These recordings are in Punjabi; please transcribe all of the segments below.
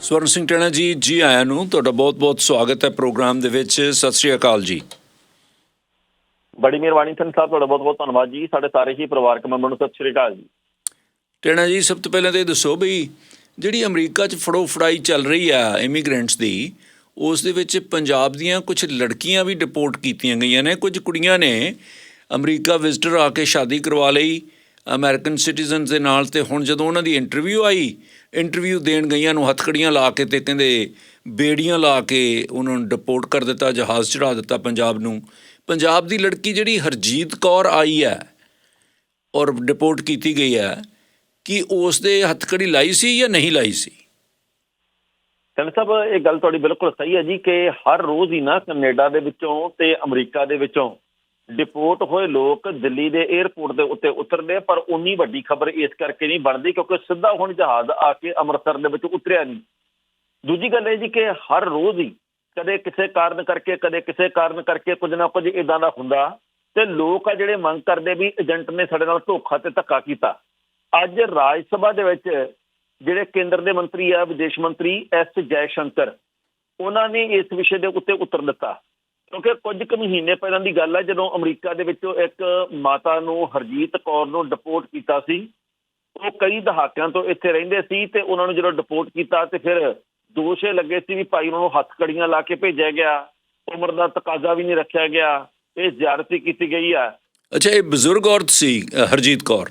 ਸਵਰਨ ਸਿੰਘ ਟਣਾ ਜੀ ਜੀ ਆਇਆਂ ਨੂੰ ਤੁਹਾਡਾ ਬਹੁਤ-ਬਹੁਤ ਸਵਾਗਤ ਹੈ ਪ੍ਰੋਗਰਾਮ ਦੇ ਵਿੱਚ। ਸਤਿ ਸ਼੍ਰੀ ਅਕਾਲ ਜੀ। ਬੜੀ ਮਿਹਰਬਾਨੀ ਸਿੰਘ ਸਾਹਿਬ ਤੁਹਾਡਾ ਬਹੁਤ ਬਹੁਤ ਧੰਨਵਾਦ ਜੀ। ਸਾਡੇ ਸਾਰੇ ਹੀ ਪਰਿਵਾਰਕ ਮੈਂਬਰਾਂ ਨੂੰ ਸਤਿ ਸ਼੍ਰੀ ਅਕਾਲ ਜੀ। ਟਣਾ ਜੀ ਸਭ ਤੋਂ ਪਹਿਲਾਂ ਤੇ ਇਹ ਦੱਸੋ ਵੀ ਜਿਹੜੀ ਅਮਰੀਕਾ 'ਚ ਫੜੋ ਫੜਾਈ ਚੱਲ ਰਹੀ ਆ ਇਮੀਗ੍ਰੈਂਟਸ ਦੀ ਉਸ ਦੇ ਵਿੱਚ ਪੰਜਾਬ ਦੀਆਂ ਕੁਝ ਲੜਕੀਆਂ ਵੀ ਡਿਪੋਰਟ ਕੀਤੀਆਂ ਗਈਆਂ ਨੇ। ਕੁਝ ਕੁੜੀਆਂ ਨੇ ਅਮਰੀਕਾ ਵਿਜ਼ਟਰ ਆ ਕੇ ਸ਼ਾਦੀ ਕਰਵਾ ਲਈ ਅਮਰੀਕਨ ਸਿਟੀਜ਼ਨਸ ਦੇ ਨਾਲ ਤੇ ਹੁਣ ਜਦੋਂ ਉਹਨਾਂ ਦੀ ਇੰਟਰਵਿਊ ਆਈ, ਇੰਟਰਵਿਊ ਦੇਣ ਗਈਆਂ ਨੂੰ ਹੱਥਕੜੀਆਂ ਲਾ ਕੇ ਤੇ ਕਹਿੰਦੇ ਬੇੜੀਆਂ ਲਾ ਕੇ ਉਹਨਾਂ ਨੂੰ ਡਿਪੋਰਟ ਕਰ ਦਿੱਤਾ, ਜਹਾਜ਼ ਚੜਾ ਦਿੱਤਾ ਪੰਜਾਬ ਨੂੰ। ਪੰਜਾਬ ਦੀ ਲੜਕੀ ਜਿਹੜੀ ਹਰਜੀਤ ਕੌਰ ਆਈ ਹੈ ਔਰ ਡਿਪੋਰਟ ਕੀਤੀ ਗਈ ਹੈ, ਕਿ ਉਸ ਦੇ ਹੱਥਕੜੀ ਲਾਈ ਸੀ ਜਾਂ ਨਹੀਂ ਲਾਈ ਸੀ? ਸਿੰਘ ਸਾਹਿਬ, ਇਹ ਗੱਲ ਤੁਹਾਡੀ ਬਿਲਕੁਲ ਸਹੀ ਹੈ ਜੀ ਕਿ ਹਰ ਰੋਜ਼ ਹੀ ਨਾ ਕੈਨੇਡਾ ਦੇ ਵਿੱਚੋਂ ਤੇ ਅਮਰੀਕਾ ਦੇ ਵਿੱਚੋਂ ਡਿਪੋਰਟ ਹੋਏ ਲੋਕ ਦਿੱਲੀ ਦੇ 에ਅਰਪੋਰਟ ਦੇ ਉੱਤੇ ਉਤਰਦੇ ਪਰ ਉਨੀ ਵੱਡੀ ਖਬਰ ਇਸ ਕਰਕੇ ਨਹੀਂ ਬਣਦੀ ਕਿਉਂਕਿ ਸਿੱਧਾ ਹੁਣ ਜਹਾਜ਼ ਆ ਕੇ ਅੰਮ੍ਰਿਤਸਰ ਦੇ ਵਿੱਚ ਉਤਰਿਆ ਨਹੀਂ। ਦੂਜੀ ਗੱਲ ਇਹ ਜੀ ਕਿ ਹਰ ਰੋਜ਼ ਹੀ ਕਦੇ ਕਿਸੇ ਕਾਰਨ ਕਰਕੇ, ਕਦੇ ਕਿਸੇ ਕਾਰਨ ਕਰਕੇ ਕੁਝ ਨਾ ਕੁਝ ਇਦਾਂ ਦਾ ਹੁੰਦਾ ਤੇ ਲੋਕ ਆ ਜਿਹੜੇ ਮੰਗ ਕਰਦੇ ਵੀ ਏਜੰਟ ਨੇ ਸਾਡੇ ਨਾਲ ਧੋਖਾ ਤੇ ਧੱਕਾ ਕੀਤਾ। ਅੱਜ ਰਾਜ ਸਭਾ ਦੇ ਵਿੱਚ ਜਿਹੜੇ ਕੇਂਦਰ ਦੇ ਮੰਤਰੀ ਆ, ਵਿਦੇਸ਼ ਮੰਤਰੀ ਐਸ ਜੈ ਸ਼ੰਕਰ, ਉਹਨਾਂ ਨੇ ਇਸ ਵਿਸ਼ੇ ਦੇ ਉੱਤੇ ਉੱਤਰ ਦਿੱਤਾ। ਕਿਉਂਕਿ ਕੁਝ ਕੁ ਮਹੀਨੇ ਪਹਿਲਾਂ ਦੀ ਗੱਲ ਹੈ ਜਦੋਂ ਅਮਰੀਕਾ ਦੇ ਵਿੱਚੋਂ ਇੱਕ ਮਾਤਾ ਨੂੰ ਹਰਜੀਤ ਕੌਰ ਨੂੰ ਡਿਪੋਰਟ ਕੀਤਾ ਸੀ ਉਹ ਕਈ ਦਹਾਕਿਆਂ ਤੋਂ ਇੱਥੇ ਰਹਿੰਦੇ ਸੀ ਤੇ ਉਹਨਾਂ ਨੂੰ ਜਦੋਂ ਡਿਪੋਰਟ ਕੀਤਾ ਤੇ ਫਿਰ ਦੋਸ਼ ਇਹ ਲੱਗੇ ਸੀ ਵੀ ਭਾਈ ਉਹਨਾਂ ਨੂੰ ਹੱਥ ਕੜੀਆਂ ਲਾ ਕੇ ਭੇਜਿਆ ਗਿਆ ਉਮਰ ਦਾ ਤਕਾਜ਼ਾ ਵੀ ਨਹੀਂ ਰੱਖਿਆ ਗਿਆ ਇਹ ਜ਼ਿਆਦਤੀ ਕੀਤੀ ਗਈ ਆ। ਅੱਛਾ ਇਹ ਬਜ਼ੁਰਗ ਔਰਤ ਸੀ ਹਰਜੀਤ ਕੌਰ?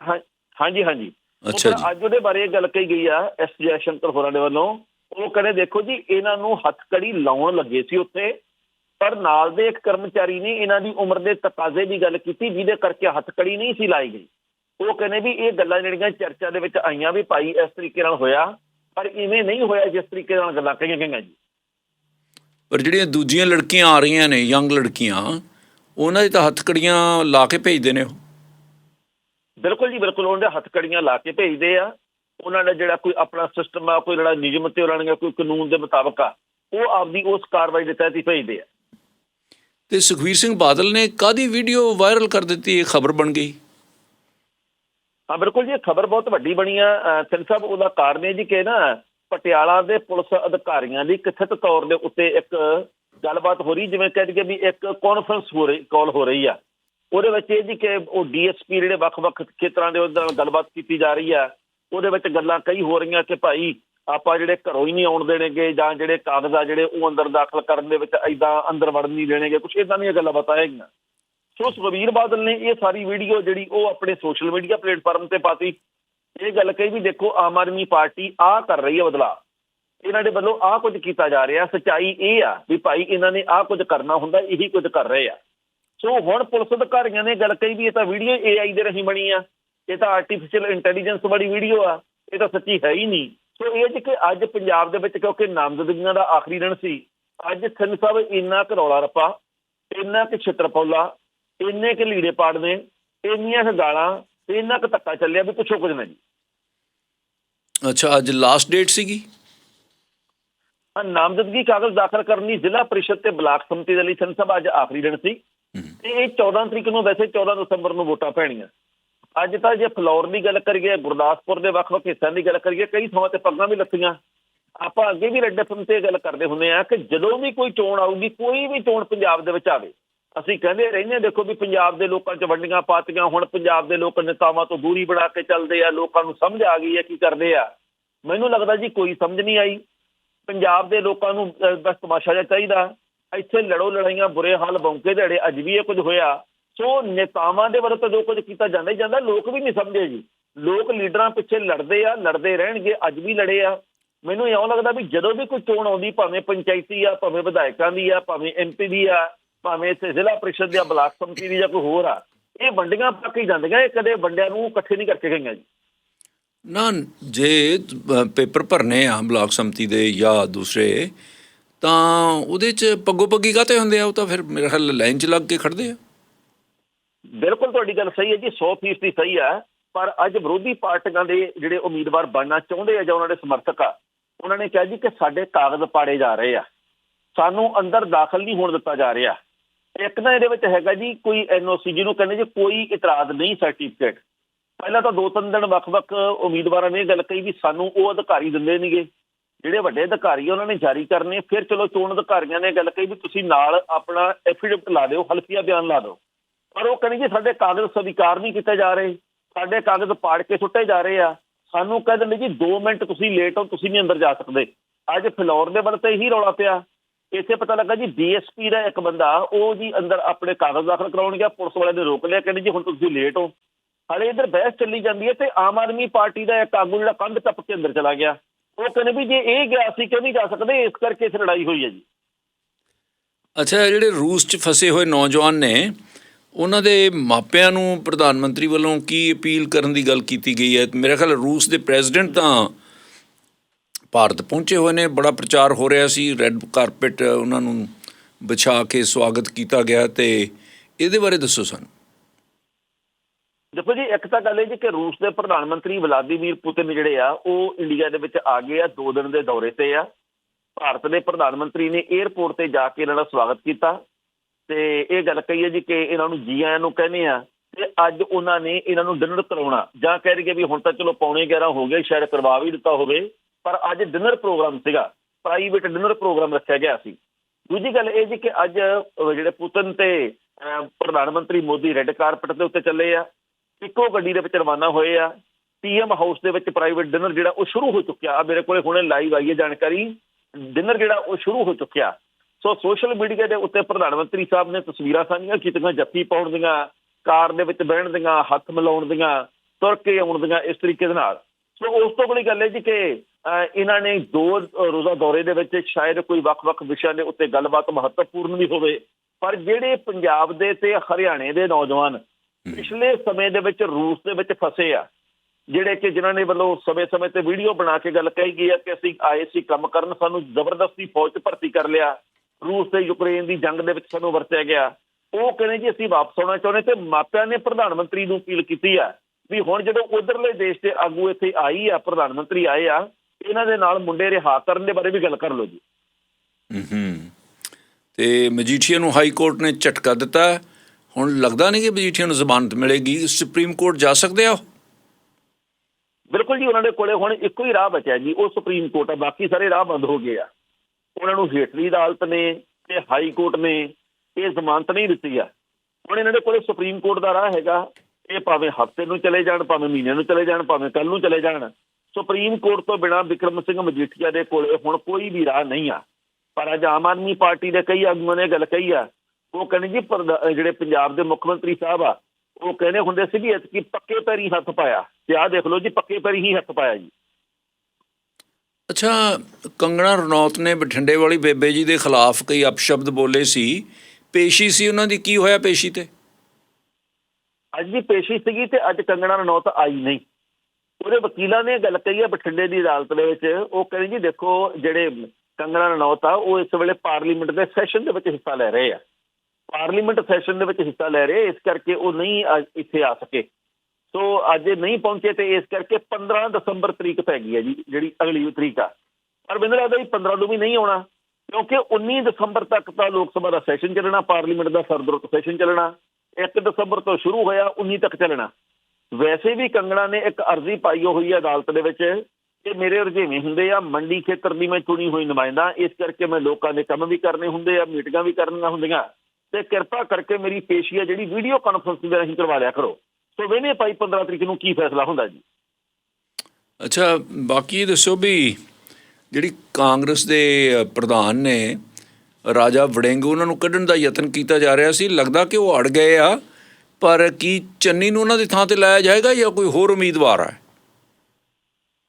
ਹਾਂ- ਹਾਂਜੀ ਹਾਂਜੀ। ਅੱਛਾ ਜੀ। ਅੱਜ ਉਹਦੇ ਬਾਰੇ ਇਹ ਗੱਲ ਕਹੀ ਗਈ ਆ ਐਸ ਜੈ ਸ਼ੰਕਰ ਹੋਰਾਂ ਦੇ ਵੱਲੋਂ ਉਹ ਕਹਿੰਦੇ ਦੇਖੋ ਜੀ ਇਹਨਾਂ ਨੂੰ ਹੱਥਕੜੀ ਲਾਉਣ ਲੱਗੇ ਸੀ ਉੱਥੇ ਪਰ ਨਾਲ ਦੇ ਇੱਕ ਕਰਮਚਾਰੀ ਨੇ ਇਹਨਾਂ ਦੀ ਉਮਰ ਦੇ ਤਕਾਜ਼ੇ ਦੀ ਗੱਲ ਕੀਤੀ ਜਿਹਦੇ ਕਰਕੇ ਹੱਥਕੜੀ ਨਹੀਂ ਸੀ ਲਾਈ ਗਈ। ਉਹ ਕਹਿੰਦੇ ਵੀ ਇਹ ਗੱਲਾਂ ਜਿਹੜੀਆਂ ਚਰਚਾ ਦੇ ਵਿੱਚ ਆਈਆਂ ਵੀ ਭਾਈ ਇਸ ਤਰੀਕੇ ਨਾਲ ਹੋਇਆ ਪਰ ਇਵੇਂ ਨਹੀਂ ਹੋਇਆ ਜਿਸ ਤਰੀਕੇ ਨਾਲ ਗੱਲਾਂ ਕਹੀਆਂ ਗਈਆਂ ਜੀ। ਪਰ ਜਿਹੜੀਆਂ ਦੂਜੀਆਂ ਲੜਕੀਆਂ ਆ ਰਹੀਆਂ ਨੇ ਯੰਗ ਲੜਕੀਆਂ ਉਹਨਾਂ ਦੀ ਤਾਂ ਹੱਥਕੜੀਆਂ ਲਾ ਕੇ ਭੇਜਦੇ ਨੇ ਉਹ। ਬਿਲਕੁਲ ਜੀ ਬਿਲਕੁਲ ਉਹਨਾਂ ਦੇ ਹੱਥਕੜੀਆਂ ਲਾ ਕੇ ਭੇਜਦੇ ਆ। ਉਹਨਾਂ ਦਾ ਜਿਹੜਾ ਕੋਈ ਆਪਣਾ ਸਿਸਟਮ ਆ ਕੋਈ ਜਿਹੜਾ ਨਿਯਮ ਤੇ ਉਹਨਾਂ ਨੇ ਕੋਈ ਕਾਨੂੰਨ ਦੇ ਮੁਤਾਬਕ ਆ ਉਹ ਆਪਦੀ ਉਸ ਕਾਰਵਾਈ ਦੇ ਤਹਿਤ ਹੀ ਭੇਜਦੇ ਆ। ਤੇ ਸੁਖਵੀਰ ਸਿੰਘ ਬਾਦਲ ਨੇ ਕਾਦੀ ਵੀਡੀਓ ਵਾਇਰਲ ਕਰ ਦਿੱਤੀ, ਇਹ ਖਬਰ ਬਣ ਗਈ? ਹਾਂ, ਬਿਲਕੁਲ ਜੀ, ਇਹ ਖਬਰ ਬਹੁਤ ਵੱਡੀ ਬਣੀ ਆ। ਸਿੰਘ ਸਾਹਿਬ, ਉਹਦਾ ਕਾਰਨ ਇਹ ਜੀ ਕਿ ਨਾ, ਪਟਿਆਲਾ ਦੇ ਪੁਲਿਸ ਅਧਿਕਾਰੀਆਂ ਦੀ ਕਥਿਤ ਤੌਰ ਦੇ ਉੱਤੇ ਇੱਕ ਗੱਲਬਾਤ ਹੋ ਰਹੀ, ਜਿਵੇਂ ਕਹਿ ਦਈਏ ਵੀ ਇੱਕ ਕਾਨਫਰੰਸ ਹੋ ਰਹੀ ਕਾਲ ਹੋ ਰਹੀ ਆ। ਉਹਦੇ ਵਿੱਚ ਇਹ ਜੀ ਕਿ ਉਹ ਡੀਐਸਪੀ ਜਿਹੜੇ ਵੱਖ-ਵੱਖ ਖੇਤਰਾਂ ਦੇ ਉਹਦੇ ਨਾਲ ਗੱਲਬਾਤ ਕੀਤੀ ਜਾ ਰਹੀ ਆ। ਉਹਦੇ ਵਿੱਚ ਗੱਲਾਂ ਕਈ ਹੋ ਰਹੀਆਂ ਕਿ ਭਾਈ ਆਪਾਂ ਜਿਹੜੇ ਘਰੋਂ ਹੀ ਨਹੀਂ ਆਉਣ ਦੇਣਗੇ ਜਾਂ ਜਿਹੜੇ ਕਾਗਜ਼ ਆ ਜਿਹੜੇ ਉਹ ਅੰਦਰ ਦਾਖਲ ਕਰਨ ਦੇ ਵਿੱਚ ਐਦਾਂ ਅੰਦਰ ਵੜਨ ਨਹੀਂ ਦੇਣਗੇ ਕੁਝ ਇਦਾਂ ਦੀਆਂ ਗੱਲਾਂ ਬਤਾਏਗੀਆਂ ਸੋ ਸੁਖਬੀਰ ਬਾਦਲ ਨੇ ਇਹ ਸਾਰੀ ਵੀਡੀਓ ਜਿਹੜੀ ਉਹ ਆਪਣੇ ਸੋਸ਼ਲ ਮੀਡੀਆ ਪਲੇਟਫਾਰਮ ਤੇ ਪਾਤੀ। ਇਹ ਗੱਲ ਕਹੀ ਵੀ ਦੇਖੋ, ਆਮ ਆਦਮੀ ਪਾਰਟੀ ਆਹ ਕਰ ਰਹੀ ਹੈ ਬਦਲਾ ਇਹਨਾਂ ਦੇ ਵੱਲੋਂ ਆਹ ਕੁਝ ਕੀਤਾ ਜਾ ਰਿਹਾ, ਸਚਾਈ ਇਹ ਆ ਵੀ ਭਾਈ ਇਹਨਾਂ ਨੇ ਆਹ ਕੁਝ ਕਰਨਾ ਹੁੰਦਾ, ਇਹੀ ਕੁਝ ਕਰ ਰਹੇ ਆ। ਸੋ ਹੁਣ ਪੁਲਿਸ ਅਧਿਕਾਰੀਆਂ ਨੇ ਗੱਲ ਕਹੀ ਵੀ ਇਹ ਤਾਂ ਵੀਡੀਓ AI ਦੇ ਰਹੀ ਬਣੀ ਆ। ਇਹ ਤਾਂ ਆਰਟੀਫੀਸ਼ੀਅਲ ਇੰਟੈਲੀਜੈਂਸ ਵਾਲੀ ਵੀਡੀਓ ਆ, ਇਹ ਤਾਂ ਸੱਚੀ ਹੈ ਹੀ ਨਹੀਂ। ਸੋ ਇਹ ਜੀ ਕਿ ਅੱਜ ਪੰਜਾਬ ਦੇ ਵਿੱਚ ਕਿਉਂਕਿ ਨਾਮਜ਼ਦਗੀਆਂ ਦਾ ਆਖਰੀ ਦਿਨ ਸੀ ਅੱਜ ਸਿੰਘ ਸਾਹਿਬ ਇੰਨਾ ਕੁ ਰੌਲਾ ਰੱਪਾ ਇੰਨਾ ਕੁ ਛਿੱਤਰਪੌਲਾ ਇੰਨੇ ਕੁ ਲੀੜੇ ਪਾੜਨੇ ਇੰਨੀਆਂ ਕੁ ਗਾਲਾਂ ਤੇ ਇੰਨਾ ਕੁ ਧੱਕਾ ਚੱਲਿਆ ਵੀ ਪੁੱਛੋ ਕੁਝ ਨਹੀਂ। ਅੱਛਾ ਅੱਜ ਲਾਸਟ ਡੇਟ ਸੀਗੀ? ਨਾਮਜ਼ਦਗੀ ਕਾਗਜ਼ ਦਾਖਲ ਕਰਨ ਦੀ ਜ਼ਿਲ੍ਹਾ ਪ੍ਰੀਸ਼ਦ ਤੇ ਬਲਾਕ ਸੰਮਤੀ ਦੇ ਲਈ ਸਾਹਿਬ ਅੱਜ ਆਖਰੀ ਦਿਨ ਸੀ। ਤੇ ਇਹ 14 ਤਰੀਕ ਨੂੰ ਵੈਸੇ 14 ਦਸੰਬਰ ਨੂੰ ਵੋਟਾਂ ਪੈਣੀਆਂ। ਅੱਜ ਤਾਂ ਜੇ ਫਲੋਰ ਦੀ ਗੱਲ ਕਰੀਏ ਗੁਰਦਾਸਪੁਰ ਦੇ ਵੱਖ-ਵੱਖ ਹਿੱਸਿਆਂ ਦੀ ਗੱਲ ਕਰੀਏ ਕਈ ਥਾਵਾਂ ਤੇ ਪੱਗਾਂ ਵੀ ਲੱਥੀਆਂ। ਆਪਾਂ ਅੱਗੇ ਵੀ ਰੈੱਡ ਐਫਐਮ ਤੇ ਗੱਲ ਕਰਦੇ ਹੁੰਦੇ ਆ ਕਿ ਜਦੋਂ ਵੀ ਕੋਈ ਚੋਣ ਆਊਗੀ ਕੋਈ ਵੀ ਚੋਣ ਪੰਜਾਬ ਦੇ ਵਿੱਚ ਆਵੇ। ਅਸੀਂ ਕਹਿੰਦੇ ਰਹਿੰਦੇ ਹਾਂ, ਦੇਖੋ ਵੀ ਪੰਜਾਬ ਦੇ ਲੋਕਾਂ 'ਚ ਵੰਡੀਆਂ ਪਾਤੀਆਂ ਹੁਣ ਪੰਜਾਬ ਦੇ ਲੋਕ ਨੇਤਾਵਾਂ ਤੋਂ ਦੂਰੀ ਬਣਾ ਕੇ ਚੱਲਦੇ ਆ ਲੋਕਾਂ ਨੂੰ ਸਮਝ ਆ ਗਈ ਹੈ ਕੀ ਕਰਦੇ ਆ। ਮੈਨੂੰ ਲੱਗਦਾ ਜੀ ਕੋਈ ਸਮਝ ਨਹੀਂ ਆਈ। ਪੰਜਾਬ ਦੇ ਲੋਕਾਂ ਨੂੰ ਬਸ ਤਮਾਸ਼ਾ ਜਿਹਾ ਚਾਹੀਦਾ। ਇੱਥੇ ਲੜੋ ਲੜਾਈਆਂ ਬੁਰੇ ਹਾਲ ਬੌਂਕੇ ਦਿਹਾੜੇ ਅੱਜ ਵੀ ਇਹ ਕੁਝ ਹੋਇਆ। ਸੋ ਨੇਤਾਵਾਂ ਦੇ ਵੱਲੋਂ ਤਾਂ ਜੋ ਕੁਝ ਕੀਤਾ ਜਾਂਦਾ ਹੀ ਜਾਂਦਾ, ਲੋਕ ਵੀ ਨਹੀਂ ਸਮਝੇ ਜੀ। ਲੋਕ ਲੀਡਰਾਂ ਪਿੱਛੇ ਲੜਦੇ ਆ, ਲੜਦੇ ਰਹਿਣਗੇ, ਅੱਜ ਵੀ ਲੜੇ ਆ। ਮੈਨੂੰ ਇਉਂ ਲੱਗਦਾ ਵੀ ਜਦੋਂ ਵੀ ਕੋਈ ਚੋਣ ਆਉਂਦੀ, ਭਾਵੇਂ ਪੰਚਾਇਤੀ ਆ, ਭਾਵੇਂ ਵਿਧਾਇਕਾਂ ਦੀ ਆ, ਭਾਵੇਂ ਐਮਪੀ ਦੀ ਆ, ਭਾਵੇਂ ਇੱਥੇ ਜ਼ਿਲ੍ਹਾ ਪ੍ਰੀਸ਼ਦ ਦੀ ਆ, ਬਲਾਕ ਸੰਮਤੀ ਦੀ ਜਾਂ ਕੋਈ ਹੋਰ ਆ, ਇਹ ਵੰਡੀਆਂ ਪੱਕ ਹੀ ਜਾਂਦੀਆਂ, ਇਹ ਕਦੇ ਵੰਡਿਆਂ ਨੂੰ ਇਕੱਠੇ ਨਹੀਂ ਕਰਕੇ ਗਈਆਂ ਜੀ। ਨਾ ਜੇ ਪੇਪਰ ਭਰਨੇ ਆ ਬਲਾਕ ਸਮਿਤੀ ਦੇ ਜਾਂ ਦੂਸਰੇ, ਤਾਂ ਉਹਦੇ ਚ ਪੱਗੋ ਪੱਗੀ ਕਾਤੇ ਹੁੰਦੇ ਆ? ਉਹ ਤਾਂ ਫਿਰ ਮੇਰੇ ਖਿਆਲ ਲਾਈਨ ਚ ਲੱਗ ਕੇ ਖੜਦੇ ਆ। ਬਿਲਕੁਲ ਤੁਹਾਡੀ ਗੱਲ ਸਹੀ ਹੈ ਜੀ 100% ਦੀ ਸਹੀ ਆ, ਪਰ ਅੱਜ ਵਿਰੋਧੀ ਪਾਰਟੀਆਂ ਦੇ ਜਿਹੜੇ ਉਮੀਦਵਾਰ ਬਣਨਾ ਚਾਹੁੰਦੇ ਆ ਜਾਂ ਉਹਨਾਂ ਦੇ ਸਮਰਥਕ ਆ, ਉਹਨਾਂ ਨੇ ਕਿਹਾ ਜੀ ਕਿ ਸਾਡੇ ਕਾਗਜ਼ ਪਾੜੇ ਜਾ ਰਹੇ ਆ, ਸਾਨੂੰ ਅੰਦਰ ਦਾਖਲ ਨਹੀਂ ਹੋਣ ਦਿੱਤਾ ਜਾ ਰਿਹਾ। ਇੱਕ ਨਾ ਇਹਦੇ ਵਿੱਚ ਹੈਗਾ ਜੀ, ਕੋਈ ਐਨਓਸੀ ਜਿਹਨੂੰ ਕਹਿੰਦੇ ਜੀ, ਕੋਈ ਇਤਰਾਜ਼ ਨਹੀਂ ਸਰਟੀਫਿਕੇਟ ਪਹਿਲਾਂ ਤਾਂ ਦੋ ਤਿੰਨ ਦਿਨ ਵੱਖ-ਵੱਖ ਉਮੀਦਵਾਰਾਂ ਨੇ ਇਹ ਗੱਲ ਕਹੀ ਵੀ ਸਾਨੂੰ ਉਹ ਅਧਿਕਾਰੀ ਦਿੰਦੇ ਨਹੀਂਗੇ। ਜਿਹੜੇ ਵੱਡੇ ਅਧਿਕਾਰੀ ਉਹਨਾਂ ਨੇ ਜਾਰੀ ਕਰਨੇ ਫਿਰ ਚਲੋ ਚੋਣ ਅਧਿਕਾਰੀਆਂ ਨੇ ਗੱਲ ਕਹੀ ਵੀ ਤੁਸੀਂ ਨਾਲ ਆਪਣਾ ਐਫੀਡੇਵਿਟ ਲਾ ਦਿਓ, ਹਲਫੀਆ ਬਿਆਨ ਲਾ ਦਿਓ। ਪਰ ਉਹ ਕਹਿੰਦੇ ਜੀ ਸਾਡੇ ਕਾਗਜ਼ ਸਵੀਕਾਰ ਨਹੀਂ ਕੀਤੇ ਜਾ ਰਹੇ। ਸਾਡੇ ਕਾਗਜ਼ ਪਾੜ ਕੇ ਸੁੱਟੇ ਜਾ ਰਹੇ ਆ। ਸਾਨੂੰ ਕਹਿ ਦਿੰਦੇ ਜੀ 2 ਮਿੰਟ ਤੁਸੀਂ ਲੇਟ ਹੋ, ਤੁਸੀਂ ਨਹੀਂ ਅੰਦਰ ਜਾ ਸਕਦੇ। ਅੱਜ ਫਲੋਰ ਦੇ ਵੱਲ ਤੇ ਇਹੀ ਰੌਲਾ ਪਿਆ। ਇੱਥੇ ਪਤਾ ਲੱਗਾ ਜੀ ਡੀਐਸਪੀ ਦਾ ਇੱਕ ਬੰਦਾ, ਉਹ ਜੀ ਅੰਦਰ ਆਪਣੇ ਕਾਗਜ਼ ਦਾਖਲ ਕਰਾਉਣ ਗਿਆ। ਪੁਲਿਸ ਵਾਲਿਆਂ ਨੇ ਰੋਕ ਲਿਆ, ਕਹਿੰਦੇ ਜੀ, ਹੁਣ ਤੁਸੀਂ ਲੇਟ ਹੋ। ਹਾਲੇ ਇੱਧਰ ਬਹਿਸ ਚੱਲੀ ਜਾਂਦੀ ਹੈ ਤੇ ਆਮ ਆਦਮੀ ਪਾਰਟੀ ਦਾ ਇੱਕ ਆਗੂ ਜਿਹੜਾ ਕੰਧ ਟੱਪ ਕੇ ਅੰਦਰ ਚਲਾ ਗਿਆ। ਉਹ ਕਹਿੰਦੇ ਵੀ ਜੇ ਇਹ ਗਿਆ ਸੀ ਕਿਉਂ ਨਹੀਂ ਜਾ ਸਕਦੇ? ਇਸ ਕਰਕੇ ਇਸ ਲੜਾਈ ਹੋਈ ਹੈ ਜੀ। ਅੱਛਾ ਜਿਹੜੇ ਰੂਸ 'ਚ ਫਸੇ ਹੋਏ ਨੌਜਵਾਨ ਨੇ ਉਹਨਾਂ ਦੇ ਮਾਪਿਆਂ ਨੂੰ ਪ੍ਰਧਾਨ ਮੰਤਰੀ ਵੱਲੋਂ ਕੀ ਅਪੀਲ ਕਰਨ ਦੀ ਗੱਲ ਕੀਤੀ ਗਈ ਹੈ? ਮੇਰੇ ਖਿਆਲ ਰੂਸ ਦੇ ਪ੍ਰੈਜ਼ੀਡੈਂਟ ਤਾਂ ਭਾਰਤ ਪਹੁੰਚੇ ਹੋਏ ਨੇ, ਬੜਾ ਪ੍ਰਚਾਰ ਹੋ ਰਿਹਾ ਸੀ, ਰੈੱਡ ਕਾਰਪੇਟ ਉਹਨਾਂ ਨੂੰ ਵਿਛਾ ਕੇ ਸਵਾਗਤ ਕੀਤਾ ਗਿਆ ਤੇ ਇਹਦੇ ਬਾਰੇ ਦੱਸੋ ਸਾਨੂੰ। ਦੇਖੋ ਜੀ, ਇੱਕ ਤਾਂ ਗੱਲ ਇਹ ਜੀ ਕਿ ਰੂਸ ਦੇ ਪ੍ਰਧਾਨ ਮੰਤਰੀ ਵਲਾਦੀਮੀਰ ਪੁਤਿਨ ਜਿਹੜੇ ਆ, ਉਹ ਇੰਡੀਆ ਦੇ ਵਿੱਚ ਆ ਗਏ ਆ, ਦੋ ਦਿਨ ਦੇ ਦੌਰੇ ਤੇ ਆ। ਭਾਰਤ ਦੇ ਪ੍ਰਧਾਨ ਮੰਤਰੀ ਨੇ 에ਅਰਪੋਰਟ ਤੇ ਜਾ ਕੇ ਇਹਨਾਂ ਦਾ ਸਵਾਗਤ ਕੀਤਾ। ਤੇ ਇਹ ਗੱਲ ਕਹੀਏ ਜੀ ਕਿ ਇਹਨਾਂ ਨੂੰ ਜੀ ਆਇਆਂ ਨੂੰ ਕਹਿੰਦੇ ਆ ਤੇ ਅੱਜ ਉਹਨਾਂ ਨੇ ਇਹਨਾਂ ਨੂੰ ਡਿਨਰ ਕਰਾਉਣਾ। ਜਾਂ ਕਹਿ ਰਹੀ ਵੀ ਹੁਣ ਤਾਂ ਚਲੋ ਪੌਣੇ 11 ਹੋ ਗਏ, ਸ਼ਾਇਦ ਕਰਵਾ ਵੀ ਦਿੱਤਾ ਹੋਵੇ, ਪਰ ਅੱਜ ਡਿਨਰ ਪ੍ਰੋਗਰਾਮ ਸੀਗਾ। ਪ੍ਰਾਈਵੇਟ ਡਿਨਰ ਪ੍ਰੋਗਰਾਮ ਰੱਖਿਆ ਗਿਆ ਸੀ। ਦੂਜੀ ਗੱਲ ਇਹ ਜੀ ਕਿ ਅੱਜ ਜਿਹੜੇ ਪੁਤਨ ਤੇ ਪ੍ਰਧਾਨ ਮੰਤਰੀ ਮੋਦੀ ਰੈੱਡ ਕਾਰਪਟ ਦੇ ਉੱਤੇ ਚੱਲੇ ਆ, ਇੱਕੋ ਗੱਡੀ ਦੇ ਵਿੱਚ ਰਵਾਨਾ ਹੋਏ ਆ, ਪੀਐਮ ਹਾਊਸ ਦੇ ਵਿੱਚ ਪ੍ਰਾਈਵੇਟ ਡਿਨਰ ਜਿਹੜਾ ਉਹ ਸ਼ੁਰੂ ਹੋ ਚੁੱਕਿਆ। ਆ ਮੇਰੇ ਕੋਲੇ ਹੁਣੇ ਲਾਈਵ ਆਈ ਹੈ ਜਾਣਕਾਰੀ। ਡਿਨਰ ਜਿਹੜਾ ਉਹ ਸ਼ੁਰੂ ਹੋ ਚੁੱਕਿਆ। ਸੋ ਸੋਸ਼ਲ ਮੀਡੀਆ ਦੇ ਉੱਤੇ ਪ੍ਰਧਾਨ ਮੰਤਰੀ ਸਾਹਿਬ ਨੇ ਤਸਵੀਰਾਂ ਸਾਂਝੀਆਂ ਕੀਤੀਆਂ ਜੱਫੀ ਪਾਉਣ ਦੀਆਂ ਕਾਰ ਦੇ ਵਿੱਚ ਬਹਿਣ ਦੀਆਂ ਹੱਥ ਮਿਲਾਉਣ ਦੀਆਂ ਤੁਰ ਕੇ ਆਉਣ ਦੀਆਂ ਇਸ ਤਰੀਕੇ ਦੇ ਨਾਲ। ਸੋ ਉਸ ਤੋਂ ਬੜੀ ਗੱਲ ਹੈ ਜੀ ਕਿ ਇਹਨਾਂ ਨੇ ਦੋ ਰੋਜ਼ਾ ਦੌਰੇ ਦੇ ਵਿੱਚ ਸ਼ਾਇਦ ਕੋਈ ਵੱਖ-ਵੱਖ ਵਿਸ਼ਿਆਂ ਦੇ ਉੱਤੇ ਗੱਲਬਾਤ ਮਹੱਤਵਪੂਰਨ ਵੀ ਹੋਵੇ ਪਰ ਜਿਹੜੇ ਪੰਜਾਬ ਦੇ ਤੇ ਹਰਿਆਣੇ ਦੇ ਨੌਜਵਾਨ ਪਿਛਲੇ ਸਮੇਂ ਦੇ ਵਿੱਚ ਰੂਸ ਦੇ ਵਿੱਚ ਫਸੇ ਆ ਜਿਹੜੇ ਕਿ ਜਿਨ੍ਹਾਂ ਨੇ ਵੱਲੋਂ ਸਮੇਂ-ਸਮੇਂ ਤੇ ਵੀਡੀਓ ਬਣਾ ਕੇ ਗੱਲ ਕਹੀ ਗਈ ਹੈ ਕਿ ਅਸੀਂ ਆਏ ਸੀ ਕੰਮ ਕਰਨ ਸਾਨੂੰ ਜ਼ਬਰਦਸਤੀ ਫੌਜ 'ਚ ਭਰਤੀ ਕਰ ਲਿਆ। ਰੂਸ ਤੇ ਯੂਕਰੇਨ ਦੀ ਜੰਗ ਦੇ ਵਿੱਚ ਸਾਨੂੰ ਵਰਤਿਆ ਗਿਆ। ਉਹ ਕਹਿੰਦੇ ਜੀ ਅਸੀਂ ਵਾਪਸ ਆਉਣਾ ਚਾਹੁੰਦੇ ਤੇ ਮਾਪਿਆਂ ਨੇ ਪ੍ਰਧਾਨ ਮੰਤਰੀ ਨੂੰ ਅਪੀਲ ਕੀਤੀ ਆ ਵੀ ਹੁਣ ਜਦੋਂ ਉਧਰਲੇ ਦੇਸ਼ ਦੇ ਆਗੂ ਇੱਥੇ ਆਈ ਆ ਪ੍ਰਧਾਨ ਮੰਤਰੀ ਆਏ ਆ ਇਹਨਾਂ ਦੇ ਨਾਲ ਮੁੰਡੇ ਰਿਹਾ ਕਰਨ ਦੇ ਬਾਰੇ ਵੀ ਗੱਲ ਕਰ ਲਓ ਜੀ। ਹੂੰ ਤੇ ਮਜੀਠੀਆ ਨੂੰ ਹਾਈ ਕੋਰਟ ਨੇ ਝਟਕਾ ਦਿੱਤਾ। ਹੁਣ ਲੱਗਦਾ ਨਹੀਂ ਕਿ ਮਜੀਠੀਆ ਨੂੰ ਜ਼ਮਾਨਤ ਮਿਲੇਗੀ। ਸੁਪਰੀਮ ਕੋਰਟ ਜਾ ਸਕਦੇ ਆ? ਬਿਲਕੁਲ ਜੀ ਉਹਨਾਂ ਦੇ ਕੋਲੇ ਹੁਣ ਇੱਕੋ ਹੀ ਰਾਹ ਬਚਿਆ ਜੀ। ਉਹ ਸੁਪਰੀਮ ਕੋਰਟ ਆ ਬਾਕੀ ਸਾਰੇ ਰਾਹ ਬੰਦ ਹੋ ਗਏ ਆ। ਉਹਨਾਂ ਨੂੰ ਹੇਠਲੀ ਅਦਾਲਤ ਨੇ ਤੇ ਹਾਈ ਕੋਰਟ ਨੇ ਇਹ ਜ਼ਮਾਨਤ ਨਹੀਂ ਦਿੱਤੀ ਆ। ਹੁਣ ਇਹਨਾਂ ਦੇ ਕੋਲੇ ਸੁਪਰੀਮ ਕੋਰਟ ਦਾ ਰਾਹ ਹੈਗਾ। ਇਹ ਭਾਵੇਂ ਹਫ਼ਤੇ ਨੂੰ ਚਲੇ ਜਾਣ, ਭਾਵੇਂ ਮਹੀਨੇ ਨੂੰ ਚਲੇ ਜਾਣ, ਭਾਵੇਂ ਕੱਲ ਨੂੰ ਚਲੇ ਜਾਣ। ਸੁਪਰੀਮ ਕੋਰਟ ਤੋਂ ਬਿਨਾਂ ਵਿਕਰਮ ਸਿੰਘ ਮਜੀਠੀਆ ਦੇ ਕੋਲੇ ਹੁਣ ਕੋਈ ਵੀ ਰਾਹ ਨਹੀਂ ਆ। ਪਰ ਅੱਜ ਆਮ ਆਦਮੀ ਪਾਰਟੀ ਦੇ ਕਈ ਆਗੂਆਂ ਨੇ ਗੱਲ ਕਹੀ ਆ। ਉਹ ਕਹਿੰਦੇ ਜੀ ਜਿਹੜੇ ਪੰਜਾਬ ਦੇ ਮੁੱਖ ਮੰਤਰੀ ਸਾਹਿਬ ਆ, ਉਹ ਕਹਿੰਦੇ ਹੁੰਦੇ ਸੀ ਵੀ ਇਤਕੀ ਪੱਕੇ ਪੈਰੀ ਹੱਥ ਪਾਇਆ। ਤੇ ਆਹ ਦੇਖ ਲਓ ਜੀ, ਪੱਕੇ ਪੈਰੀ ਹੀ ਹੱਥ ਪਾਇਆ ਜੀ। ਅੱਛਾ, ਕੰਗਣਾ ਰਣੌਤ ਨੇ ਬਠਿੰਡੇ ਵਾਲੀ ਬੇਬੇ ਜੀ ਦੇ ਖਿਲਾਫ ਕਈ ਅਪਸ਼ਬਦ ਬੋਲੇ ਸੀ। ਪੇਸ਼ੀ ਸੀ ਉਹਨਾਂ ਦੀ, ਕੀ ਹੋਇਆ ਪੇਸ਼ੀ ਤੇ? ਅੱਜ ਦੀ ਪੇਸ਼ੀ ਸੀਗੀ ਤੇ ਅੱਜ ਕੰਗਣਾ ਰਣੌਤ ਆਈ ਨਹੀਂ। ਉਹਦੇ ਵਕੀਲਾਂ ਨੇ ਗੱਲ ਕਹੀ ਹੈ ਬਠਿੰਡੇ ਦੀ ਅਦਾਲਤ ਦੇ ਵਿੱਚ। ਉਹ ਕਹਿੰਦੇ ਜੀ, ਦੇਖੋ, ਜਿਹੜੇ ਕੰਗਣਾ ਰਣੌਤ ਆ, ਉਹ ਇਸ ਵੇਲੇ ਪਾਰਲੀਮੈਂਟ ਦੇ ਸੈਸ਼ਨ ਦੇ ਵਿੱਚ ਹਿੱਸਾ ਲੈ ਰਹੇ ਆ। ਪਾਰਲੀਮੈਂਟ ਸੈਸ਼ਨ ਦੇ ਵਿੱਚ ਹਿੱਸਾ ਲੈ ਰਹੇ ਇਸ ਕਰਕੇ ਉਹ ਨਹੀਂ ਇੱਥੇ ਆ ਸਕੇ। ਸੋ ਅੱਜ ਨਹੀਂ ਪਹੁੰਚੇ ਤੇ ਇਸ ਕਰਕੇ 15 ਦਸੰਬਰ ਤਰੀਕ ਪੈ ਗਈ ਹੈ ਜੀ, ਜਿਹੜੀ ਅਗਲੀ ਤਰੀਕ ਆ। ਪਰ ਮੈਨੂੰ ਲੱਗਦਾ ਵੀ 15 ਨੂੰ ਵੀ ਨਹੀਂ ਆਉਣਾ, ਕਿਉਂਕਿ 19 ਦਸੰਬਰ ਤੱਕ ਤਾਂ ਲੋਕ ਸਭਾ ਦਾ ਸੈਸ਼ਨ ਚੱਲਣਾ ਪਾਰਲੀਮੈਂਟ ਦਾ ਸਰਦਰੁੱਤ ਸੈਸ਼ਨ ਚੱਲਣਾ 1 ਦਸੰਬਰ ਤੋਂ ਸ਼ੁਰੂ ਹੋਇਆ 19 ਤੱਕ ਚੱਲਣਾ। ਵੈਸੇ ਵੀ ਕੰਗਣਾ ਨੇ ਇੱਕ ਅਰਜ਼ੀ ਪਾਈ ਹੋਈ ਹੈ ਅਦਾਲਤ ਦੇ ਵਿੱਚ ਕਿ ਮੇਰੇ ਰੁਝੇਵੇਂ ਹੁੰਦੇ ਆ, ਮੰਡੀ ਖੇਤਰ ਦੀ ਮੈਂ ਚੁਣੀ ਹੋਈ ਨੁਮਾਇੰਦਾ, ਇਸ ਕਰਕੇ ਮੈਂ ਲੋਕਾਂ ਦੇ ਕੰਮ ਵੀ ਕਰਨੇ ਹੁੰਦੇ ਆ, ਮੀਟਿੰਗਾਂ ਵੀ ਕਰਨੀਆਂ ਹੁੰਦੀਆਂ। ਤੇ ਕਿਰਪਾ ਕਰਕੇ ਮੇਰੀ ਪੇਸ਼ੀ ਆ ਜਿਹੜੀ ਵੀਡੀਓ ਕਾਨਫਰੰਸ ਦੇ ਰਾਹੀਂ ਕਰਵਾ ਲਿਆ ਕਰੋ। ਸੋ ਵੇਨੇ ਭਾਈ 15 ਤਰੀਕ ਨੂੰ ਕੀ ਫੈਸਲਾ ਹੁੰਦਾ ਜੀ? ਅੱਛਾ ਬਾਕੀ ਦੱਸੋ ਵੀ ਜਿਹੜੀ ਕਾਂਗਰਸ ਦੇ ਪ੍ਰਧਾਨ ਨੇ ਰਾਜਾ ਵੜਿੰਗ ਉਹਨਾਂ ਨੂੰ ਕੱਢਣ ਦਾ ਯਤਨ ਕੀਤਾ ਜਾ ਰਿਹਾ ਸੀ ਲੱਗਦਾ ਕਿ ਉਹ ਅੜ ਗਏ ਆ ਪਰ ਕੀ ਚੰਨੀ ਨੂੰ ਉਹਨਾਂ ਦੀ ਥਾਂ ਤੇ ਲਾਇਆ ਜਾਏਗਾ ਜਾਂ ਕੋਈ ਹੋਰ ਉਮੀਦਵਾਰ ਹੈ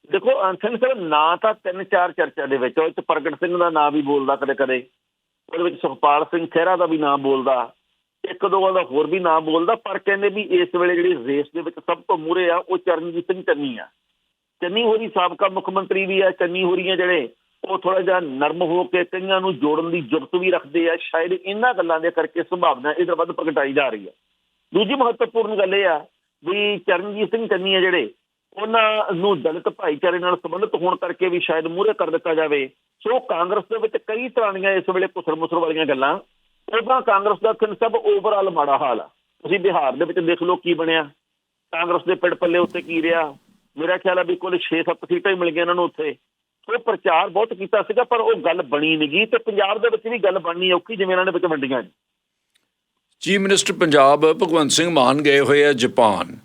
ਦੇਖੋ ਅੰਸਨ ਸਰ ਨਾਂ ਤਾਂ ਤਿੰਨ ਚਾਰ ਚਰਚਾ ਦੇ ਵਿੱਚ ਉਹ ਪ੍ਰਗਟ ਸਿੰਘ ਦਾ ਨਾਂ ਵੀ ਬੋਲਦਾ ਕਦੇ ਕਦੇ ਉਹਦੇ ਵਿੱਚ ਸੁਖਪਾਲ ਸਿੰਘ ਖਹਿਰਾ ਦਾ ਵੀ ਨਾਂ ਬੋਲਦਾ ਇੱਕ ਦੋ ਦਾ ਹੋਰ ਵੀ ਨਾਂ ਬੋਲਦਾ, ਪਰ ਕਹਿੰਦੇ ਵੀ ਇਸ ਵੇਲੇ ਜਿਹੜੀ ਰੇਸ ਦੇ ਵਿੱਚ ਸਭ ਤੋਂ ਮੂਹਰੇ ਆ, ਉਹ ਚਰਨਜੀਤ ਸਿੰਘ ਚੰਨੀ ਆ। ਚੰਨੀ ਹੋਰੀ ਸਾਬਕਾ ਮੁੱਖ ਮੰਤਰੀ ਵੀ ਆ, ਚੰਨੀ ਹੋਰੀਆਂ ਜਿਹੜੇ, ਉਹ ਥੋੜਾ ਜਿਹਾ ਨਰਮ ਹੋ ਕੇ ਕਈਆਂ ਨੂੰ ਜੋੜਨ ਦੀ ਜ਼ਰੂਰਤ ਵੀ ਰੱਖਦੇ ਆ। ਸ਼ਾਇਦ ਇਹਨਾਂ ਗੱਲਾਂ ਦੇ ਕਰਕੇ ਸੰਭਾਵਨਾ ਇਧਰ ਵੱਧ ਪ੍ਰਗਟਾਈ ਜਾ ਰਹੀ ਹੈ ਦੂਜੀ ਮਹੱਤਵਪੂਰਨ ਗੱਲ ਇਹ ਆ ਵੀ ਚਰਨਜੀਤ ਸਿੰਘ ਚੰਨੀ ਆ ਜਿਹੜੇ, ਉਹਨਾਂ ਨੂੰ ਦਲਿਤ ਭਾਈਚਾਰੇ ਨਾਲ ਸੰਬੰਧਿਤ ਹੋਣ ਕਰਕੇ ਵੀ ਸ਼ਾਇਦ ਮੂਹਰੇ ਕਰ ਦਿੱਤਾ ਜਾਵੇ। ਸੋ ਕਾਂਗਰਸ ਦੇ ਵਿੱਚ ਕਈ ਤਰ੍ਹਾਂ ਦੀਆਂ ਇਸ ਵੇਲੇ ਕੁਸਰ ਮੁਸਰ ਵਾਲੀਆਂ ਗੱਲਾਂ ਉਹਦਾ ਕਾਂਗਰਸ ਦਾ ਸਭ ਓਵਰਆਲ ਮਾੜਾ ਹਾਲ ਆ। ਤੁਸੀਂ ਬਿਹਾਰ ਦੇ ਵਿੱਚ ਦੇਖ ਲਓ ਕੀ ਬਣਿਆ। ਕਾਂਗਰਸ ਦੇ ਪਿੰਡ ਪੱਲੇ ਉੱਤੇ ਕੀ ਰਿਹਾ। ਮੇਰਾ ਖਿਆਲ ਆ ਵੀ ਕੋਲ 6-7 ਸੀਟਾਂ ਹੀ ਮਿਲ ਗਈਆਂ ਇਹਨਾਂ ਨੂੰ ਉੱਥੇ। ਉਹ ਪ੍ਰਚਾਰ ਬਹੁਤ ਕੀਤਾ ਸੀਗਾ, ਪਰ ਉਹ ਗੱਲ ਬਣੀ ਨਹੀਂ ਗਈ ਤੇ ਪੰਜਾਬ ਦੇ ਵਿੱਚ ਵੀ ਗੱਲ ਬਣਨੀ ਔਖੀ ਜਿਵੇਂ ਇਹਨਾਂ ਨੇ ਵਿੱਚ ਵੰਡੀਆਂ ਜੀ ਚੀਫ ਮਿਨਿਸਟਰ ਪੰਜਾਬ ਭਗਵੰਤ ਸਿੰਘ ਮਾਨ ਗਏ ਹੋਏ ਆ ਜਾਪਾਨ।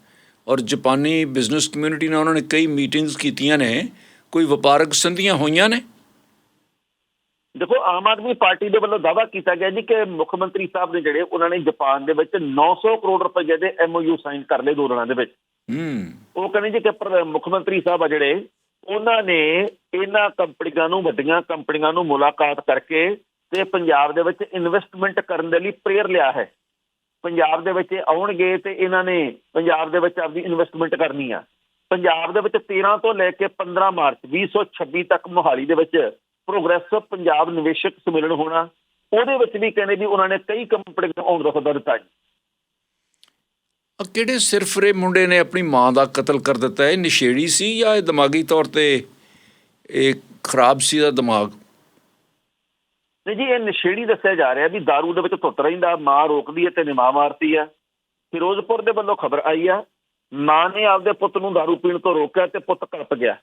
ਔਰ ਜਾਪਾਨੀ ਬਿਜ਼ਨਸ ਕਮਿਊਨਿਟੀ ਨਾਲ ਉਹਨਾਂ ਨੇ ਕਈ ਮੀਟਿੰਗਸ ਕੀਤੀਆਂ ਨੇ। ਕੋਈ ਵਪਾਰਕ ਸੰਧੀਆਂ ਹੋਈਆਂ ਨੇ? ਦੇਖੋ ਆਮ ਆਦਮੀ ਪਾਰਟੀ ਦੇ ਵੱਲੋਂ ਦਾਅਵਾ ਕੀਤਾ ਗਿਆ ਜੀ ਕਿ ਮੁੱਖ ਮੰਤਰੀ ਸਾਹਿਬ ਨੇ ਜਿਹੜੇ ਉਹਨਾਂ ਨੇ ਜਾਪਾਨ ਦੇ ਵਿੱਚ 900 ਕਰੋੜ ਰੁਪਏ ਦੇ ਐਮਓਯੂ ਸਾਈਨ ਕਰ ਲਏ ਦੋ ਦਿਨਾਂ ਦੇ ਵਿੱਚ। ਹੂੰ। ਉਹ ਕਹਿੰਦੇ ਜੀ ਕਿ ਮੁੱਖ ਮੰਤਰੀ ਸਾਹਿਬ ਆ ਜਿਹੜੇ ਉਹਨਾਂ ਨੇ ਇਹਨਾਂ ਕੰਪਨੀਆਂ ਨੂੰ ਵੱਡੀਆਂ ਕੰਪਨੀਆਂ ਨੂੰ ਮੁਲਾਕਾਤ ਕਰਕੇ ਤੇ ਪੰਜਾਬ ਦੇ ਵਿੱਚ ਇਨਵੈਸਟਮੈਂਟ ਕਰਨ ਦੇ ਲਈ ਪ੍ਰੇਰ ਲਿਆ ਹੈ। ਪੰਜਾਬ ਦੇ ਵਿੱਚ ਆਉਣਗੇ ਤੇ ਇਹਨਾਂ ਨੇ ਪੰਜਾਬ ਦੇ ਵਿੱਚ ਆਪਦੀ ਇਨਵੈਸਟਮੈਂਟ ਕਰਨੀ ਆ। ਪੰਜਾਬ ਦੇ ਵਿੱਚ 13 ਤੋਂ ਲੈ ਕੇ 15 ਮਾਰਚ 2026 ਤੱਕ ਮੋਹਾਲੀ ਦੇ ਵਿੱਚ ਪ੍ਰੋਗਰੈਸ ਪੰਜਾਬ ਨਿਵੇਸ਼ਕ ਸੰਮੇਲਨ ਹੋਣਾ ਉਹਦੇ ਵਿੱਚ ਵੀ ਕਹਿੰਦੇ ਵੀ ਉਹਨਾਂ ਨੇ ਕਈ ਕੰਪਨੀਆਂ ਨੂੰ ਆਉਣ ਦਾ ਸੱਦਾ ਦਿੱਤਾ ਜੀ ਆ ਕਿਹੜੇ ਸਿਰਫਰੇ ਮੁੰਡੇ ਨੇ ਆਪਣੀ ਮਾਂ ਦਾ ਕਤਲ ਕਰ ਦਿੱਤਾ ਇਹ ਨਸ਼ੇੜੀ ਸੀ ਜਾਂ ਇਹ ਦਿਮਾਗੀ ਤੌਰ ਤੇ ਇਹ ਖਰਾਬ ਸੀ ਦਾ ਦਿਮਾਗ ਨਹੀਂ ਜੀ ਇਹ ਨਸ਼ੇੜੀ ਦੱਸਿਆ ਜਾ ਰਿਹਾ ਵੀ दारू ਦੇ ਵਿੱਚ ਧੁੱਤ ਰਹਿੰਦਾ ਮਾਂ ਰੋਕਦੀ ਹੈ ਤੇ ਨਿਮਾ ਮਾਰਦੀ ਆ ਫਿਰੋਜ਼ਪੁਰ ਦੇ ਵੱਲੋਂ ਖਬਰ ਆਈ ਆ ਮਾਂ ਨੇ ਆਪਦੇ ਪੁੱਤ ਨੂੰ दारू ਪੀਣ ਤੋਂ ਰੋਕਿਆ ਤੇ ਪੁੱਤ ਕਲਪ ਗਿਆ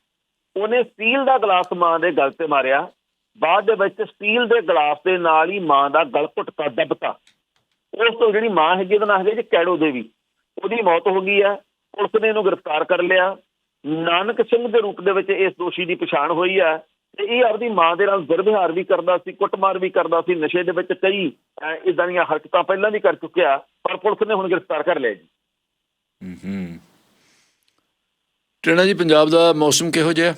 ਉਹਨੇ ਸਟੀਲ ਦਾ ਗਲਾਸ ਮਾਂ ਦੇ ਗਲ ਤੇ ਮਾਰਿਆ। ਬਾਅਦ ਦੇ ਵਿੱਚ ਸਟੀਲ ਦੇ ਗਲਾਸ ਦੇ ਨਾਲ ਹੀ ਮਾਂ ਦਾ ਗਲ ਘੁੱਟ ਦੱਬਤਾ। ਉਸ ਤੋਂ ਜਿਹੜੀ ਮਾਂ ਹੈਗੀ ਉਹਦਾ ਨਾਮ ਹੈਗਾ ਜੀ ਕੈੜੋ ਦੇਵੀ। ਉਹਦੀ ਮੌਤ ਹੋ ਗਈ ਆ। ਪੁਲਿਸ ਨੇ ਇਹਨੂੰ ਗ੍ਰਿਫਤਾਰ ਕਰ ਲਿਆ। ਨਾਨਕ ਸਿੰਘ ਦੇ ਰੂਪ ਦੇ ਵਿੱਚ ਇਸ ਦੋਸ਼ੀ ਦੀ ਪਛਾਣ ਹੋਈ ਆ। ਤੇ ਇਹ ਆਪਦੀ ਮਾਂ ਦੇ ਨਾਲ ਦੁਰਵਿਹਾਰ ਵੀ ਕਰਦਾ ਸੀ, ਕੁੱਟਮਾਰ ਵੀ ਕਰਦਾ ਸੀ। ਨਸ਼ੇ ਦੇ ਵਿੱਚ ਕਈ ਇਦਾਂ ਦੀਆਂ ਹਰਕਤਾਂ ਪਹਿਲਾਂ ਵੀ ਕਰ ਚੁੱਕਿਆ, ਪਰ ਪੁਲਿਸ ਨੇ ਹੁਣ ਗ੍ਰਿਫਤਾਰ ਕਰ ਲਿਆ ਜੀ। ਹੂੰ ਹੂੰ। ਟਣਾ ਜੀ, ਪੰਜਾਬ ਦਾ ਮੌਸਮ ਕਿਹੋ ਜਿਹਾ?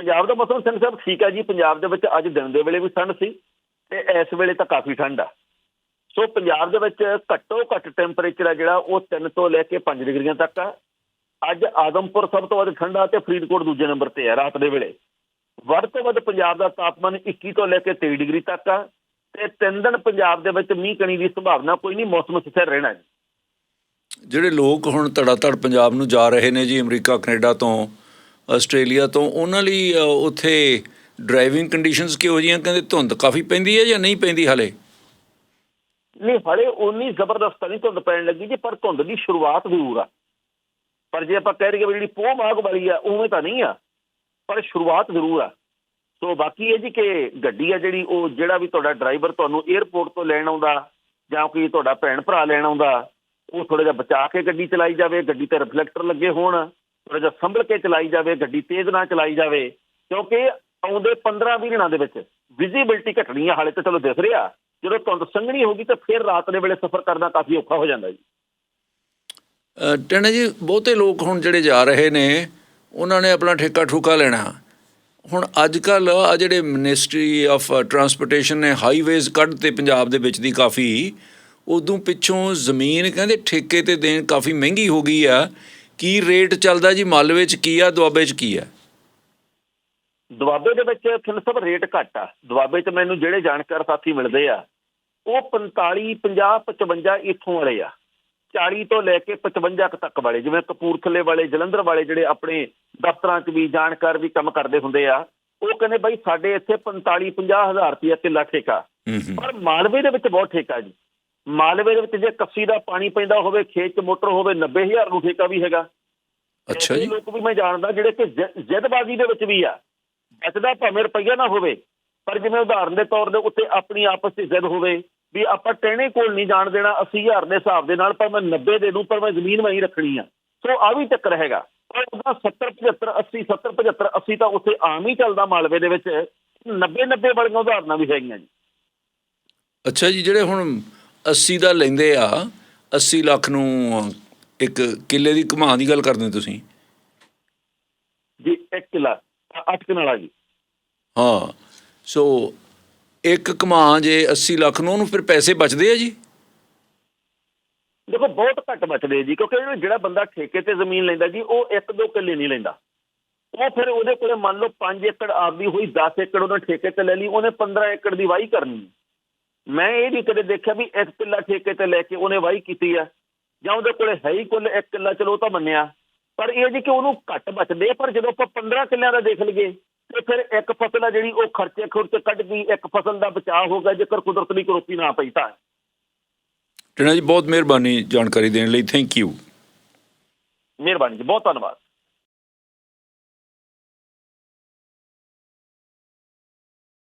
ਪੰਜਾਬ ਦਾ ਮੌਸਮ ਸਿੰਘ ਸਾਹਿਬ ਠੀਕ ਆ ਜੀ, ਪੰਜਾਬ ਦੇ ਵਿੱਚ ਅੱਜ ਦਿਨ ਦੇ ਵੇਲੇ ਵੀ ਠੰਡ ਸੀ ਤੇ ਇਸ ਵੇਲੇ ਤਾਂ ਕਾਫੀ ਠੰਡ ਆ। ਸੋ ਪੰਜਾਬ ਦੇ ਵਿੱਚ ਘੱਟੋ ਘੱਟ ਟੈਂਪਰੇਚਰ ਆ ਜਿਹੜਾ, ਉਹ 3 ਤੋਂ ਲੈ ਕੇ 5 ਡਿਗਰੀਆਂ ਤੱਕ ਆ। ਅੱਜ ਆਦਮਪੁਰ ਸਭ ਤੋਂ ਵੱਧ ਠੰਡਾ ਤੇ ਫਰੀਦਕੋਟ ਦੂਜੇ ਨੰਬਰ ਤੇ ਆ ਰਾਤ ਦੇ ਵੇਲੇ। ਵੱਧ ਤੋਂ ਵੱਧ ਪੰਜਾਬ ਦਾ ਤਾਪਮਾਨ 21 ਤੋਂ ਲੈ ਕੇ 23 ਡਿਗਰੀ ਤੱਕ ਆ ਤੇ ਤਿੰਨ ਦਿਨ ਪੰਜਾਬ ਦੇ ਵਿੱਚ ਮੀਂਹ ਕਣੀ ਦੀ ਸੰਭਾਵਨਾ ਕੋਈ ਨਹੀਂ, ਮੌਸਮ ਸਥਿਰ ਰਹਿਣਾ ਜੀ। ਜਿਹੜੇ ਲੋਕ ਹੁਣ ਧੜਾ ਧੜ ਪੰਜਾਬ ਨੂੰ ਜਾ ਰਹੇ ਨੇ ਜੀ, ਅਮਰੀਕਾ, ਕੈਨੇਡਾ ਤੋਂ, ਆਸਟ੍ਰੇਲੀਆ ਤੋਂ, ਉਹਨਾਂ ਲਈ ਉੱਥੇ ਡਰਾਈਵਿੰਗ ਕੰਡੀਸ਼ਨਸ ਕਿਹੋ ਜਿਹੀਆਂ? ਕਹਿੰਦੇ ਧੁੰਦ ਕਾਫੀ ਪੈਂਦੀ ਹੈ ਜਾਂ ਨਹੀਂ ਪੈਂਦੀ ਹਾਲੇ? ਨਹੀਂ, ਹਲੇ ਉਨੀ ਜ਼ਬਰਦਸਤ ਨਹੀਂ ਧੁੰਦ ਪੈਣ ਲੱਗੀ ਜੀ, ਪਰ ਧੁੰਦ ਦੀ ਸ਼ੁਰੂਆਤ ਜ਼ਰੂਰ ਆ। ਪਰ ਜੇ ਆਪਾਂ ਕਹਿ ਰਹੀਏ ਜਿਹੜੀ ਪੋਹ ਮਾਗ ਵਾਲੀ ਆ, ਉਵੇਂ ਤਾਂ ਨਹੀਂ ਆ, ਪਰ ਸ਼ੁਰੂਆਤ ਜ਼ਰੂਰ ਆ। ਸੋ ਬਾਕੀ ਇਹ ਜੀ ਕਿ ਗੱਡੀ ਆ ਜਿਹੜੀ, ਉਹ ਜਿਹੜਾ ਵੀ ਤੁਹਾਡਾ ਡਰਾਈਵਰ ਤੁਹਾਨੂੰ 에ਅਰਪੋਰਟ ਤੋਂ ਲੈਣ ਆਉਂਦਾ, ਜਾਂ ਕੋਈ ਤੁਹਾਡਾ ਭੈਣ ਭਰਾ ਲੈਣ ਆਉਂਦਾ ਉਹ ਥੋੜਾ ਜਿਹਾ ਬਚਾ ਕੇ ਗੱਡੀ ਚਲਾਈ ਜਾਵੇ, ਗੱਡੀ ਤੇ ਰਿਫਲੈਕਟਰ ਲੱਗੇ ਹੋਣ ਥੋੜਾ ਜਿਹਾ ਸੰਭਲ ਕੇ ਚਲਾਈ ਜਾਵੇ, ਗੱਡੀ ਤੇਜ਼ ਨਾ ਚਲਾਈ ਜਾਵੇ, ਕਿਉਂਕਿ ਆਉਂਦੇ 15-20 ਦਿਨਾਂ ਦੇ ਵਿੱਚ ਵਿਜ਼ਿਬਿਲਟੀ ਘਟਣੀ ਆ, ਹਾਲੇ ਤਾਂ ਚਲੋ ਦਿਖ ਰਿਹਾ, ਜਦੋਂ ਧੁੰਦ ਸੰਘਣੀ ਹੋਗੀ ਤਾਂ ਫਿਰ ਰਾਤ ਦੇ ਵੇਲੇ ਸਫ਼ਰ ਕਰਨਾ ਕਾਫੀ ਔਖਾ ਹੋ ਜਾਂਦਾ ਜੀ। ਟਣਾ ਜੀ, ਬਹੁਤੇ ਲੋਕ ਹੁਣ ਜਿਹੜੇ ਜਾ ਰਹੇ ਨੇ, ਉਹਨਾਂ ਨੇ ਆਪਣਾ ਠੇਕਾ ਠੂਕਾ ਲੈਣਾ। ਹੁਣ ਅੱਜ ਕੱਲ ਆ ਜਿਹੜੇ ਮਿਨਿਸਟਰੀ ਆਫ ਟਰਾਂਸਪੋਰਟੇਸ਼ਨ ਨੇ ਹਾਈਵੇਜ਼ ਕੱਢਤੇ ਪੰਜਾਬ ਦੇ ਵਿੱਚ ਦੀ ਕਾਫੀ ਉਦੋਂ ਪਿੱਛੋਂ ਜ਼ਮੀਨ ਕਹਿੰਦੇ ਠੇਕੇ ਤੇ ਦੇਣ ਕਾਫੀ ਮਹਿੰਗੀ ਹੋ ਗਈ ਆ। ਕੀ ਰੇਟ ਚੱਲਦਾ ਜੀ ਮਾਲਵੇ ਚ ਕੀ ਆ? ਦੁਆਬੇ ਚ ਕੀ ਆ? ਦੁਆਬੇ ਦੇ ਵਿੱਚ ਫਿਰ ਸਭ ਰੇਟ ਘੱਟ ਆ। ਦੁਆਬੇ 'ਚ ਮੈਨੂੰ ਜਿਹੜੇ ਜਾਣਕਾਰ ਸਾਥੀ ਮਿਲਦੇ ਆ ਉਹ 45 50 55 ਇੱਥੋਂ ਵਾਲੇ ਆ। 40 ਤੋਂ ਲੈ ਕੇ 55 ਕੁ ਤੱਕ ਵਾਲੇ ਜਿਵੇਂ ਕਪੂਰਥਲੇ ਵਾਲੇ ਜਲੰਧਰ ਵਾਲੇ ਜਿਹੜੇ ਆਪਣੇ ਦਫ਼ਤਰਾਂ 'ਚ ਵੀ ਜਾਣਕਾਰ ਵੀ ਕੰਮ ਕਰਦੇ ਹੁੰਦੇ ਆ ਉਹ ਕਹਿੰਦੇ ਬਾਈ ਸਾਡੇ ਇੱਥੇ 45 50 ਹਜ਼ਾਰ ਰੁਪਏ ਕਿੱਲਾ ਠੇਕਾ। ਪਰ ਮਾਲਵੇ ਦੇ ਵਿੱਚ ਬਹੁਤ ਠੇਕਾ ਜੀ। ਮਾਲਵੇ ਦੇ ਵਿੱਚ ਜੇ ਕੱਸੀ ਦਾ ਪਾਣੀ ਪੈਂਦਾ ਹੋਵੇ ਖੇਤ 'ਚ ਮੋਟਰ ਹੋਵੇ 90000 ਨੂੰ ਠੇਕਾ ਵੀ ਹੈਗਾ। ਅੱਛਾ ਜੀ। ਲੋਕ ਵੀ ਮੈਂ ਜਾਣਦਾ ਜਿਹੜੇ ਕਿ ਜਿੱਦਬਾਜ਼ੀ ਦੇ ਵਿੱਚ ਵੀ ਆ। ਬਚਦਾ ਭਾਵੇਂ ਰੁਪਈਆ ਨਾ ਹੋਵੇ ਪਰ ਜਿਵੇਂ ਉਦਾਹਰਨ ਦੇ ਤੌਰ ਦੇ ਉੱਤੇ ਆਪਣੀ ਆਪਸ ਵਿੱਚ ਜ਼ਿੱਦ ਹੋਵੇ ਵੀ ਆਪਾਂ ਟਹਿਣੇ ਕੋਲ ਨਹੀਂ ਜਾਣ ਦੇਣਾ 80000 ਦੇ ਹਿਸਾਬ ਦੇ ਨਾਲ ਪਰ ਮੈਂ 90 ਦੇ ਦੂੰ ਪਰ ਮੈਂ ਜ਼ਮੀਨ ਮੈਂ ਹੀ ਰੱਖਣੀ ਆ। ਸੋ ਆ ਵੀ ਚੱਕਰ ਹੈਗਾ। ਪਰ ਉਹਦਾ 70 75 80 70 75 80 ਤਾਂ ਉੱਥੇ ਆਮ ਹੀ ਚੱਲਦਾ ਮਾਲਵੇ ਦੇ ਵਿੱਚ। 90 90 ਵਾਲੀਆਂ ਉਦਾਹਰਨਾਂ ਵੀ ਹੈਗੀਆਂ ਜੀ। ਅੱਛਾ ਜੀ ਜਿਹੜੇ ਹੁਣ 80 ਦਾ ਲੈਂਦੇ ਆ 80 ਲੱਖ ਨੂੰ ਇੱਕ ਕਿੱਲੇ ਦੀ ਕਮਾਂ ਦੀ ਗੱਲ ਕਰਦੇ ਤੁਸੀਂ? ਜੀ ਇੱਕ ਕਿੱਲਾ 8 ਕਨਾਲਾ ਜੀ। ਹਾਂ ਸੋ ਇੱਕ ਕਮਾਂ ਜੇ 80 ਲੱਖ ਨੂੰ ਉਹਨੂੰ ਫਿਰ ਪੈਸੇ ਬਚਦੇ ਆ ਜੀ? ਦੇਖੋ ਬਹੁਤ ਘੱਟ ਬਚਦੇ ਜੀ ਕਿਉਂਕਿ ਜਿਹੜਾ- ਬੰਦਾ ਠੇਕੇ ਤੇ ਜ਼ਮੀਨ ਲੈਂਦਾ ਜੀ ਉਹ ਇੱਕ ਦੋ ਕਿੱਲੇ ਨਹੀਂ ਲੈਂਦਾ। ਉਹ ਫਿਰ ਉਹਦੇ ਕੋਲੇ ਮੰਨ ਲਓ 5 ਏਕੜ ਆਪਦੀ ਹੋਈ 10 ਏਕੜ ਉਹਨੇ ਠੇਕੇ ਤੇ ਲੈ ਲਈ ਉਹਨੇ 15 ਏਕੜ ਦੀ ਵਾਹੀ ਕਰਨੀ। ਮੈਂ ਇਹ ਵੀ ਕਦੇ ਦੇਖਿਆ ਵੀ ਇੱਕ ਕਿੱਲਾ ਠੇਕੇ ਤੇ ਲੈ ਕੇ ਉਹਨੇ ਵਾਹੀ ਕੀਤੀ ਆ। ਜਾਂ ਉਹਦੇ ਕੋਲੇ ਹੈ ਹੀ ਕੁੱਲ ਇੱਕ ਕਿੱਲਾ ਚਲੋ ਤਾਂ ਮੰਨਿਆ। ਪਰ ਇਹ ਜੀ ਕਿ ਉਹਨੂੰ ਘੱਟ ਬਚਦੇ ਪਰ ਜਦੋਂ ਆਪਾਂ 15 ਕਿੱਲਿਆਂ ਦਾ ਦੇਖ ਲਈਏ ਤੇ ਫਿਰ ਇੱਕ ਫਸਲ ਆ ਜਿਹੜੀ ਉਹ ਖਰਚੇ ਖੁਰਚੇ ਕੱਢ ਗਈ ਇੱਕ ਫਸਲ ਦਾ ਬਚਾਅ ਹੋ ਗਿਆ ਜੇਕਰ ਕੁਦਰਤ ਦੀ ਕਰੋਪੀ ਨਾ ਪਈ ਤਾਂ। ਟਣਾ ਜੀ ਬਹੁਤ ਮਿਹਰਬਾਨੀ ਜਾਣਕਾਰੀ ਦੇਣ ਲਈ। ਥੈਂਕ ਯੂ ਮਿਹਰਬਾਨੀ ਜੀ ਬਹੁਤ ਧੰਨਵਾਦ।